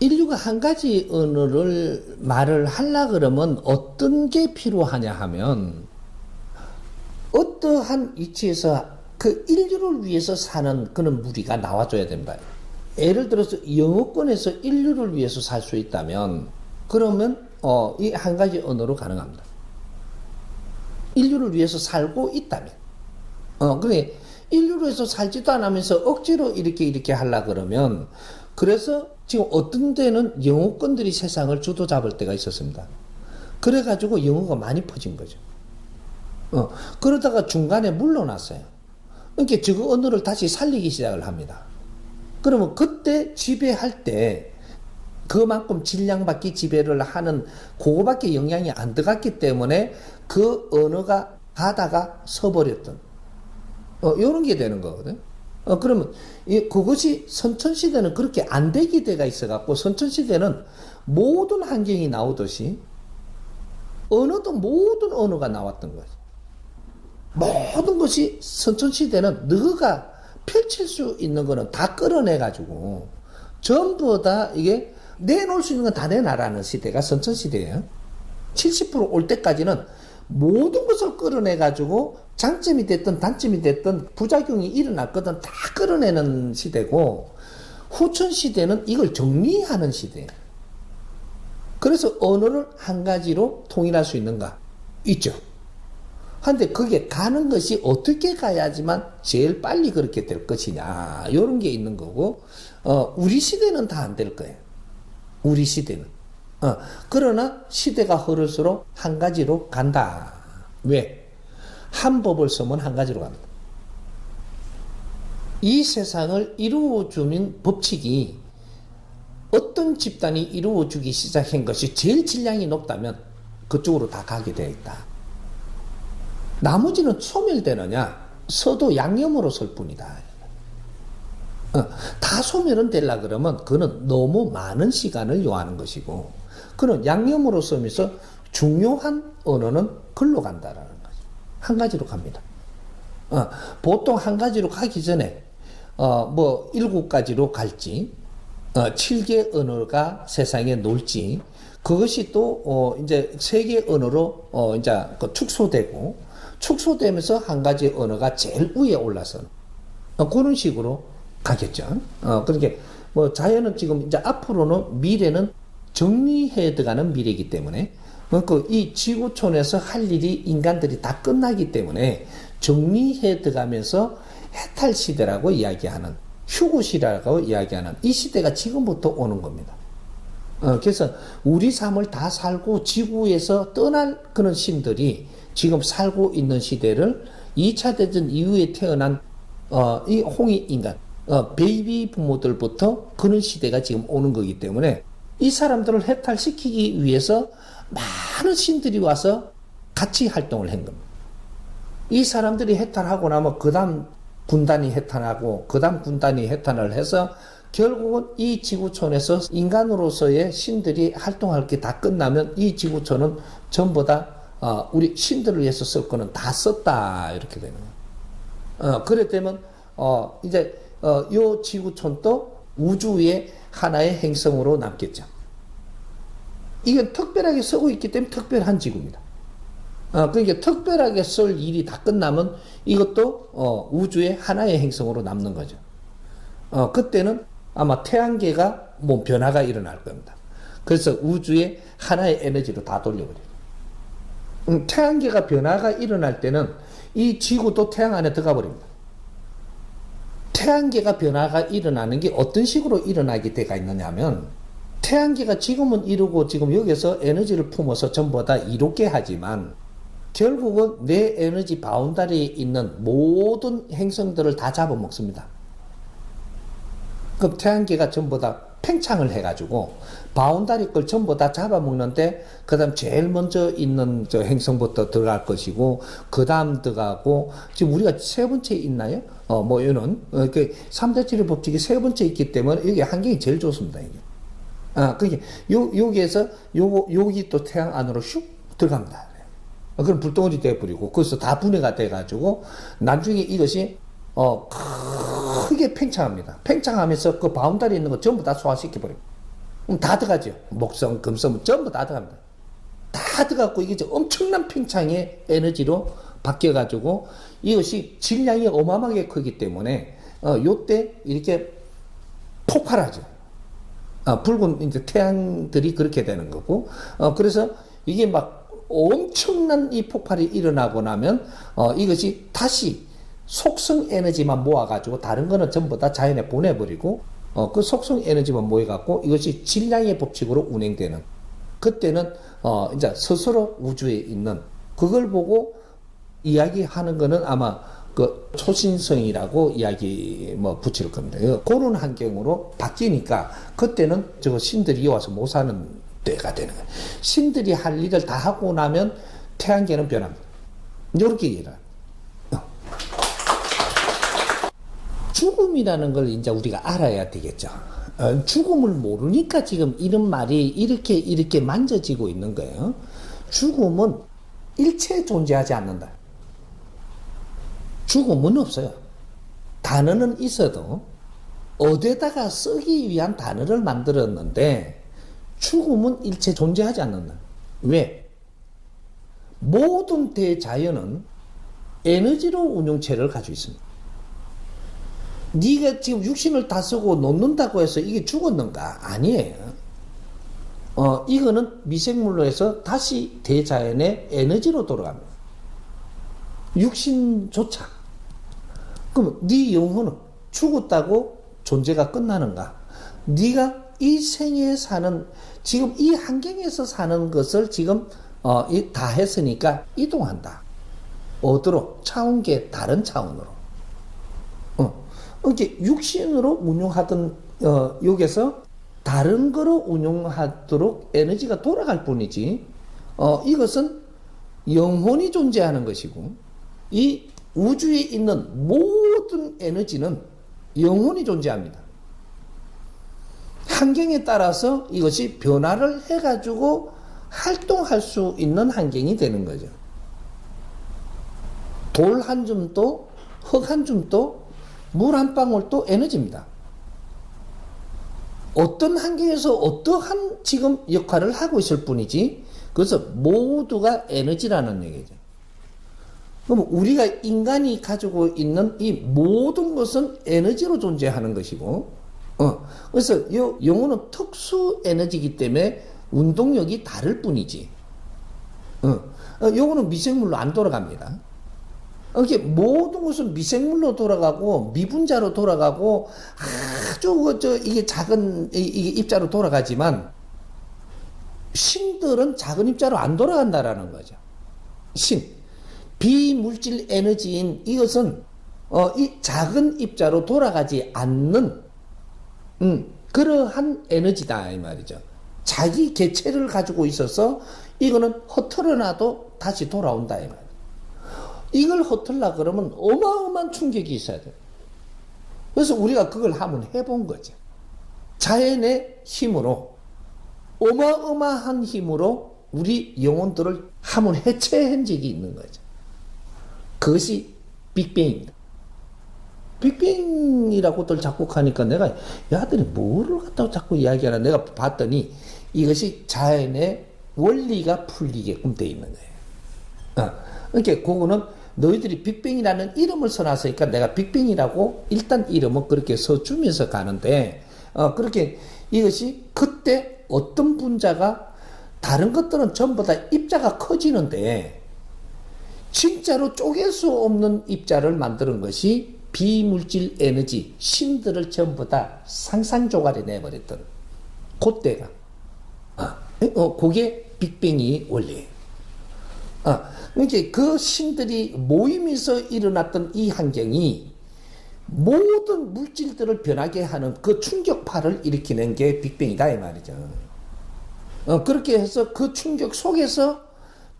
인류가 한 가지 언어를 말을 하려 그러면 어떤 게 필요하냐 하면 어떠한 위치에서 그 인류를 위해서 사는 그런 무리가 나와줘야 된다. 예를 들어서 영어권에서 인류를 위해서 살 수 있다면 그러면 어, 이 한 가지 언어로 가능합니다. 인류를 위해서 살고 있다면. 어, 그래. 인류를 위해서 살지도 않으면서 억지로 이렇게 이렇게 하려 그러면 그래서 지금 어떤 데는 영어권들이 세상을 주도 잡을 때가 있었습니다. 그래가지고 영어가 많이 퍼진 거죠. 어, 그러다가 중간에 물러났어요. 그러니까 저거 언어를 다시 살리기 시작을 합니다. 그러면 그때 지배할 때 그만큼 질량받기 지배를 하는 그거밖에 영향이 안 들어갔기 때문에 그 언어가 가다가 서버렸던 어, 요런 게 되는 거거든. 어, 그러면 이, 그것이 선천시대는 그렇게 안 되기 때가 있어갖고 선천시대는 모든 환경이 나오듯이 언어도 모든 언어가 나왔던 거지. 모든 것이 선천시대는 너가 펼칠 수 있는 거는 다 끌어내가지고 전부 다 이게 내놓을 수 있는 건 다 내놔라는 시대가 선천시대예요. 70%올 때까지는 모든 것을 끌어내가지고 장점이 됐든 단점이 됐든 부작용이 일어났거든 다 끌어내는 시대고 후천 시대는 이걸 정리하는 시대예요. 그래서 언어를 한 가지로 통일할 수 있는가? 있죠. 한데 그게 가는 것이 어떻게 가야지만 제일 빨리 그렇게 될 것이냐 이런 게 있는 거고 어, 우리 시대는 다 안 될 거예요. 우리 시대는. 어, 그러나 시대가 흐를수록 한 가지로 간다. 왜? 한 법을 쓰면 한 가지로 갑니다. 이 세상을 이루어주는 법칙이 어떤 집단이 이루어주기 시작한 것이 제일 질량이 높다면 그쪽으로 다 가게 되어 있다. 나머지는 소멸되느냐? 서도 양념으로 설 뿐이다. 어, 다 소멸은 되려 그러면 그는 너무 많은 시간을 요하는 것이고, 그는 양념으로 쓰면서 중요한 언어는 글로 간다라는 거죠. 한 가지로 갑니다. 어, 보통 한 가지로 가기 전에, 어, 뭐, 일곱 가지로 갈지, 어, 7개 언어가 세상에 놀지, 그것이 또, 어, 이제 세개 언어로, 어, 이제 그 축소되고, 축소되면서 한 가지 언어가 제일 위에 올라서 어, 그런 식으로 가겠죠. 어, 그러니까 뭐 자연은 지금 이제 앞으로는 미래는 정리해 들어가는 미래이기 때문에 그이 지구촌에서 할 일이 인간들이 다 끝나기 때문에 정리해 들어가면서 해탈 시대라고 이야기하는 휴고 시대라고 이야기하는 이 시대가 지금부터 오는 겁니다. 어, 그래서 우리 삶을 다 살고 지구에서 떠날 그런 신들이 지금 살고 있는 시대를 2차 대전 이후에 태어난 어, 이 홍익 인간, 어, 베이비 부모들부터 그런 시대가 지금 오는 거기 때문에 이 사람들을 해탈시키기 위해서 많은 신들이 와서 같이 활동을 한 겁니다. 이 사람들이 해탈하고 나면 그 다음 군단이 해탈하고 그 다음 군단이 해탈을 해서 결국은 이 지구촌에서 인간으로서의 신들이 활동할 게 다 끝나면 이 지구촌은 전부 다 어, 우리 신들을 위해서 쓸 거는 다 썼다 이렇게 되는 거예요. 어, 그래 되면 어, 이제 어, 요 지구촌도 우주의 하나의 행성으로 남겠죠. 이건 특별하게 쓰고 있기 때문에 특별한 지구입니다. 어, 그러니까 특별하게 쓸 일이 다 끝나면 이것도 어, 우주의 하나의 행성으로 남는 거죠. 어, 그때는 아마 태양계가 뭐 변화가 일어날 겁니다. 그래서 우주의 하나의 에너지로 다 돌려버려요. 음, 태양계가 변화가 일어날 때는 이 지구도 태양 안에 들어가 버립니다. 태양계가 변화가 일어나는 게 어떤 식으로 일어나게 돼가 있느냐면 태양계가 지금은 이루고 지금 여기서 에너지를 품어서 전부 다 이롭게 하지만 결국은 내 에너지 바운다리에 있는 모든 행성들을 다 잡아먹습니다. 그럼 태양계가 전부 다 팽창을 해가지고 바운다리 걸 전부 다 잡아먹는데 그 다음 제일 먼저 있는 저 행성부터 들어갈 것이고 그 다음 들어가고 지금 우리가 세 번째 있나요? 어 뭐 이는 어, 그 3대 치료 법칙이 세 번째 있기 때문에 여기 환경이 제일 좋습니다 이게. 아 그게 요 여기에서 요거 여기 또 태양 안으로 슉 들어갑니다. 어, 그럼 불덩어리 돼버리고 거기서 다 분해가 돼가지고 나중에 이것이 어 크게 팽창합니다. 팽창하면서 그 바운다리 있는 거 전부 다 소화시켜버립니다. 그럼 다 들어가죠. 목성, 금성 전부 다 들어갑니다. 다 들어갔고 이게 엄청난 팽창의 에너지로 바뀌어가지고 이것이 질량이 어마어마하게 크기 때문에 어, 요때 이렇게 폭발하죠. 아, 붉은 이제 태양들이 그렇게 되는 거고, 어, 그래서 이게 막 엄청난 이 폭발이 일어나고 나면, 어, 이것이 다시 속성 에너지만 모아가지고 다른 거는 전부 다 자연에 보내버리고, 어, 그 속성 에너지만 모여갖고 이것이 질량의 법칙으로 운행되는. 그때는, 어, 이제 스스로 우주에 있는 그걸 보고 이야기하는 거는 아마 그 초신성이라고 이야기 뭐 붙일 겁니다. 그 그런 환경으로 바뀌니까 그때는 저 신들이 와서 못 사는 때가 되는 거예요. 신들이 할 일을 다 하고 나면 태양계는 변합니다. 이렇게 얘기를 합니다. 어. 죽음이라는 걸 이제 우리가 알아야 되겠죠. 어, 죽음을 모르니까 지금 이런 말이 이렇게 이렇게 만져지고 있는 거예요. 죽음은 일체 존재하지 않는다. 죽음은 없어요. 단어는 있어도 어디에다가 쓰기 위한 단어를 만들었는데 죽음은 일체 존재하지 않는다. 왜? 모든 대자연은 에너지로 운용체를 가지고 있습니다. 네가 지금 육신을 다 쓰고 놓는다고 해서 이게 죽었는가? 아니에요. 어, 이거는 미생물로 해서 다시 대자연의 에너지로 돌아갑니다. 육신조차. 그럼 네 영혼은 죽었다고 존재가 끝나는가? 네가 이 생에 사는 지금 이 환경에서 사는 것을 지금 어, 이- 다 했으니까 이동한다. 어디로? 차원계 다른 차원으로. 어. 이렇게 육신으로 운용하던 어, 여기서 다른 거로 운용하도록 에너지가 돌아갈 뿐이지. 어, 이것은 영혼이 존재하는 것이고 이 우주에 있는 모든 에너지는 영혼이 존재합니다. 환경에 따라서 이것이 변화를 해가지고 활동할 수 있는 환경이 되는 거죠. 돌 한 줌도, 흙 한 줌도, 물 한 방울도 에너지입니다. 어떤 환경에서 어떠한 지금 역할을 하고 있을 뿐이지, 그래서 모두가 에너지라는 얘기죠. 그럼 우리가 인간이 가지고 있는 이 모든 것은 에너지로 존재하는 것이고, 어, 그래서 요 영혼은 특수 에너지이기 때문에 운동력이 다를 뿐이지. 어, 어, 요거는 미생물로 안 돌아갑니다. 이렇게 모든 것은 미생물로 돌아가고 미분자로 돌아가고 아주 그저 이게 작은 이- 이게 입자로 돌아가지만 신들은 작은 입자로 안 돌아간다라는 거죠. 신 비물질 에너지인 이것은 어, 이 작은 입자로 돌아가지 않는 음, 그러한 에너지다 이 말이죠. 자기 개체를 가지고 있어서 이거는 허털어놔도 다시 돌아온다 이 말. 이걸 허틀라 그러면 어마어마한 충격이 있어야 돼요. 그래서 우리가 그걸 한번 해본 거죠. 자연의 힘으로 어마어마한 힘으로 우리 영혼들을 한번 해체한 적이 있는 거죠. 그것이 빅뱅입니다. 빅뱅이라고들 자꾸 하니까 내가 야들이 뭐를 갖다가 자꾸 이야기하나 내가 봤더니 이것이 자연의 원리가 풀리게끔 돼 있는 거예요. 어, 그러니까 그거는 너희들이 빅뱅이라는 이름을 써놨으니까 내가 빅뱅이라고 일단 이름은 그렇게 써주면서 가는데 어, 그렇게 이것이 그때 어떤 분자가 다른 것들은 전부 다 입자가 커지는데 진짜로 쪼갤 수 없는 입자를 만드는 것이 비물질 에너지 신들을 전부 다 상상 조각에 내버렸던 그때가 아, 어, 그게 빅뱅이 원리예요. 아, 이제 그 신들이 모임에서 일어났던 이 환경이 모든 물질들을 변하게 하는 그 충격파를 일으키는 게 빅뱅이다 이 말이죠. 어, 그렇게 해서 그 충격 속에서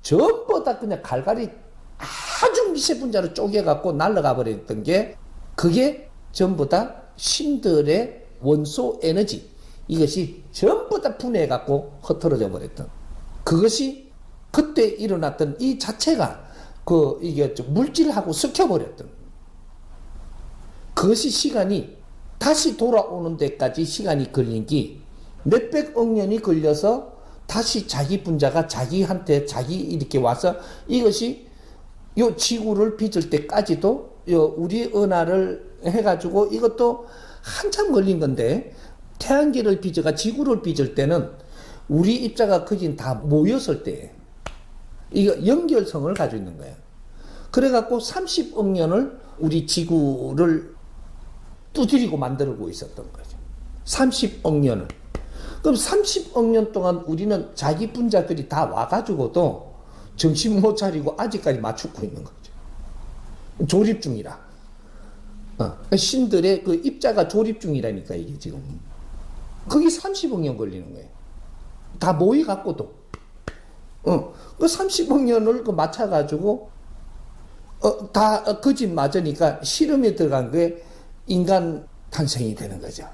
전부 다 그냥 갈갈이 아주 미세 분자로 쪼개갖고 날아가 버렸던 게 그게 전부 다 신들의 원소 에너지 이것이 전부 다 분해해갖고 흩어져 버렸던 그것이 그때 일어났던 이 자체가 그 이게 좀 물질하고 섞여버렸던 그것이 시간이 다시 돌아오는 데까지 시간이 걸린 게 몇백억 년이 걸려서 다시 자기 분자가 자기한테 자기 이렇게 와서 이것이 요 지구를 빚을 때까지도 요 우리 은하를 해가지고 이것도 한참 걸린 건데 태양계를 빚어가 지구를 빚을 때는 우리 입자가 거긴 다 모였을 때 이거 연결성을 가지고 있는 거예요. 그래갖고 30억 년을 우리 지구를 두드리고 만들고 있었던 거죠. 30억 년을. 그럼 30억 년 동안 우리는 자기 분자들이 다 와가지고도 정신 못 차리고 아직까지 맞추고 있는 거죠. 조립 중이라. 어, 신들의 그 입자가 조립 중이라니까 이게 지금. 그게 30억 년 걸리는 거예요. 다 모이 갖고도. 어, 그 30억 년을 그 맞춰가지고 어, 다 거짓 맞으니까 실험에 들어간 게 인간 탄생이 되는 거죠.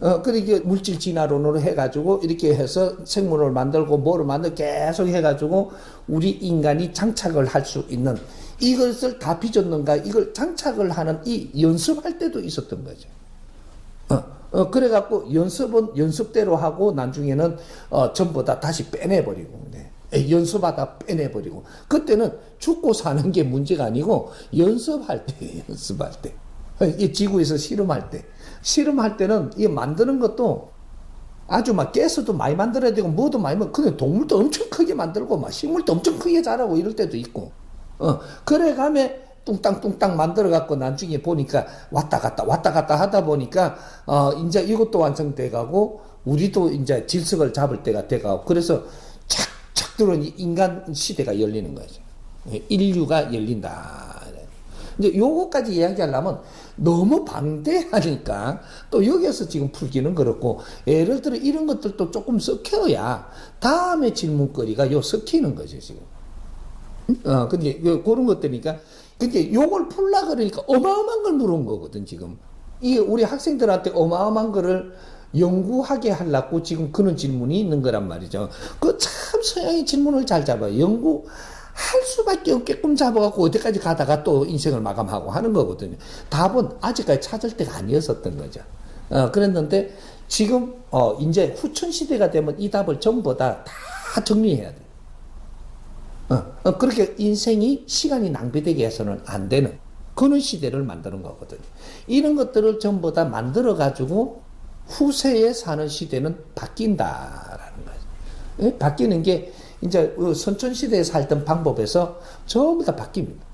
어, 그러게 물질 진화론으로 해가지고 이렇게 해서 생물을 만들고 뭐를 만들고 계속 해가지고 우리 인간이 장착을 할 수 있는 이것을 다 빚었는가 이걸 장착을 하는 이 연습할 때도 있었던 거죠. 어, 어, 그래갖고 연습은 연습대로 하고 나중에는 어, 전부 다 다시 빼내버리고 네. 에, 연습하다 빼내버리고. 그때는 죽고 사는 게 문제가 아니고 연습할 때 연습할 때. 이 지구에서 실험할 때. 실험할 때는 이 만드는 것도 아주 막 깨서도 많이 만들어야 되고 뭐도 많이 만 그냥 동물도 엄청 크게 만들고 막 식물도 엄청 크게 자라고 이럴 때도 있고. 어 그래 가면 뚱땅뚱땅 만들어 갖고 나중에 보니까 왔다 갔다 왔다 갔다 하다 보니까 어 이제 이것도 완성돼 가고 우리도 이제 질석을 잡을 때가 돼 가고 그래서 착착 들어온 인간 시대가 열리는 거죠. 예, 인류가 열린다. 이제 요거까지 이야기하려면 너무 방대하니까 또 여기에서 지금 풀기는 그렇고 예를 들어 이런 것들도 조금 섞여야 다음에 질문거리가 요 섞이는 거죠 지금. 어 근데 요 그런 것들이니까 근데 요걸 풀라 그러니까 어마어마한 걸 물은 거거든 지금. 이게 우리 학생들한테 어마어마한 거를 연구하게 하려고 지금 그런 질문이 있는 거란 말이죠. 그 참 서양이 질문을 잘 잡아요. 연구 할 수밖에 없게끔 잡아갖고 어디까지 가다가 또 인생을 마감하고 하는 거거든요. 답은 아직까지 찾을 때가 아니었었던 거죠. 어, 그랬는데 지금 어, 이제 후천 시대가 되면 이 답을 전부 다, 다 정리해야 돼. 어, 어, 그렇게 인생이 시간이 낭비되게 해서는 안 되는 그런 시대를 만드는 거거든요. 이런 것들을 전부 다 만들어 가지고 후세에 사는 시대는 바뀐다라는 거죠. 예? 바뀌는 게 이제 그 선천 시대에 살던 방법에서 전부 다 바뀝니다.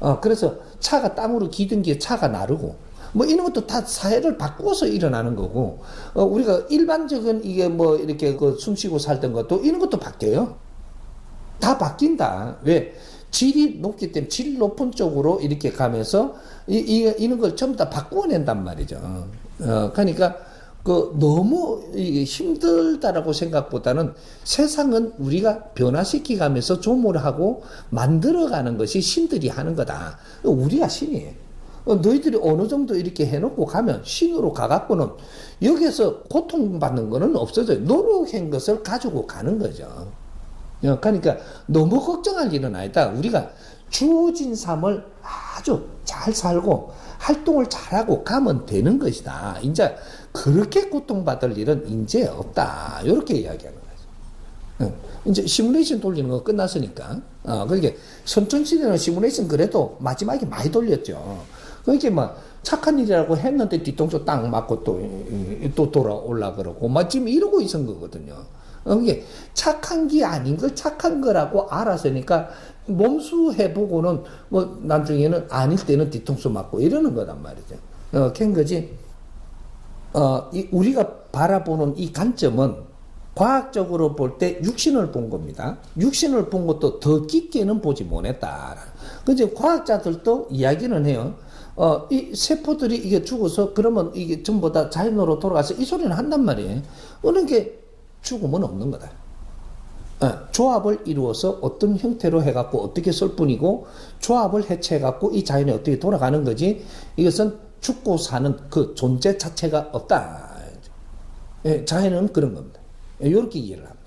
어, 그래서 차가 땅으로 기든 게 차가 나르고, 뭐 이런 것도 다 사회를 바꾸어서 일어나는 거고, 어, 우리가 일반적인 이게 뭐 이렇게 그 숨쉬고 살던 것도 이런 것도 바뀌어요. 다 바뀐다. 왜? 질이 높기 때문에 질 높은 쪽으로 이렇게 가면서 이, 이, 이런 걸 전부 다 바꾸어낸단 말이죠. 어, 그러니까 그 너무 힘들다라고 생각보다는 세상은 우리가 변화시키 가면서 조물하고 만들어가는 것이 신들이 하는 거다. 우리가 신이에요. 어, 너희들이 어느 정도 이렇게 해놓고 가면 신으로 가갖고는 여기서 고통받는 거는 없어져요. 노력한 것을 가지고 가는 거죠. 어, 그러니까 너무 걱정할 일은 아니다. 우리가 주어진 삶을 아주 잘 살고 활동을 잘하고 가면 되는 것이다. 이제 그렇게 고통받을 일은 이제 없다. 이렇게 이야기하는 거죠. 이제 시뮬레이션 돌리는 거 끝났으니까. 어, 그러니까 선천시대는 시뮬레이션 그래도 마지막에 많이 돌렸죠. 그게 뭐 착한 일이라고 했는데 뒤통수 딱 맞고 또, 또 돌아올라 그러고, 막 지금 이러고 있은 거거든요. 어, 이게 착한 게 아닌 걸 착한 거라고 알았으니까 몸수 해보고는 뭐 나중에는 아닐 때는 뒤통수 맞고 이러는 거란 말이죠. 어, 캔 거지. 어, 이 우리가 바라보는 이 관점은 과학적으로 볼 때 육신을 본 겁니다. 육신을 본 것도 더 깊게는 보지 못했다. 근데 과학자들도 이야기는 해요. 어, 이 세포들이 이게 죽어서 그러면 이게 전부 다 자연으로 돌아가서 이 소리는 한단 말이에요. 어느 게 죽음은 없는 거다. 어, 조합을 이루어서 어떤 형태로 해갖고 어떻게 쓸 뿐이고 조합을 해체해갖고 이 자연이 어떻게 돌아가는 거지 이것은 죽고 사는 그 존재 자체가 없다. 예, 자연은 그런 겁니다. 이렇게 이해를 합니다.